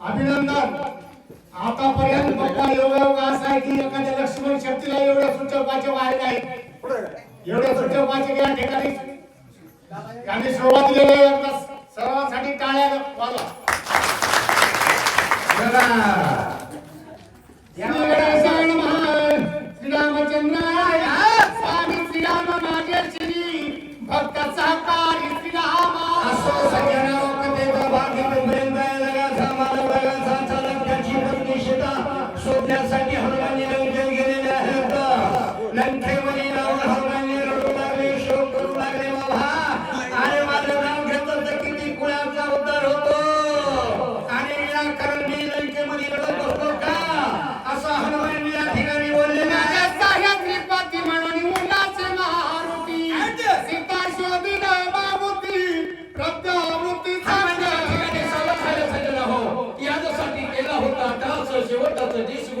अभिनंदन. आतापर्यंत बाप्पा योगायोग असा आहे की एखाद्या लक्ष्मण शक्तीला एवढ्या सुचवाचे वाहिले नाही एवढ्या सुचवाचे या ठिकाणी त्यांनी सुरुवात केली सर्वांसाठी टाळ्या वाजवा.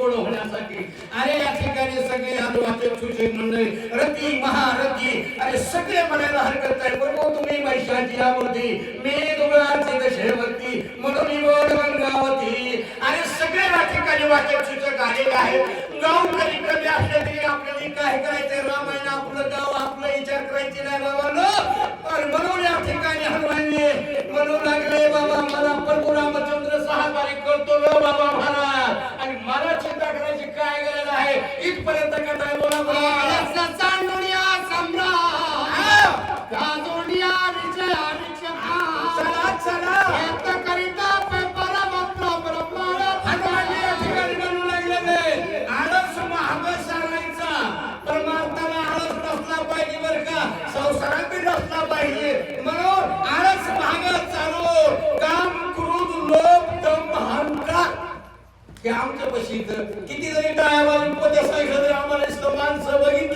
गोड होण्यासाठी. अरे या ठिकाणी सगळे हनुमाचे सुशील मंडळी रती महारथी अरे सगळे म्हणायला हरकत आहे प्रभू तुम्ही महिषाची यावरती मी दुर्गाची दशेवरती. म्हणून गोड गंगावती. अरे सगळे या ठिकाणी वाचक सूचक आलेले आहेत. गाव कधी कमी असले तरी आपल्याला काय करायचंय? रामायणा संसारात बी नसला पाहिजे. म्हणून आळस भागात चालू काम क्रोध लोभ दंभ अहंकार. हे आमच्या पशी इथं किती जरी टाळ्या वाजून पद्य एखादं तरी आम्हाला माणसं बघितले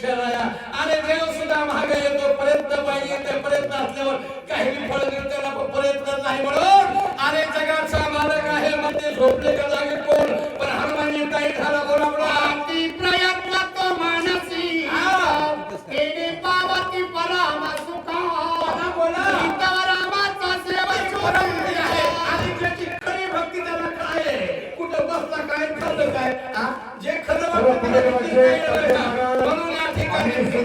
खेळाया अरे देव सुद्धा मागे येतो. प्रयत्न पाहिजे ते प्रयत्न असल्यावर काही फळ त्याला पण प्रयत्न नाही म्हणून अरे जगाचा मालक आहे मध्ये झोपले का जागे कोण? पण हनुमानी काही झाला बोला बोला. अति प्रयत्न तो मानसी. केले पावती पराम सुखा. बोला. सीतारामाचा सेवक परंपरे आहे.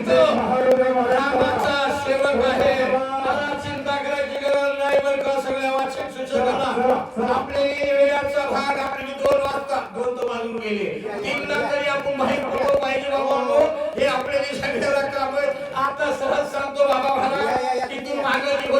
ठिकाणी रामाचा सेवक आहे. मला चिंता करायची गरज नाही बरं का सगळ्या सूचकांना? आपले वेळाचा भाग आपले दोन वाजता दोन गेले. तीन तरी आपण माहीत पडलो पाहिजे बाबा हे आपले सगळ्याला आता सहज सांगतो बाबा मला तिथून मागे होती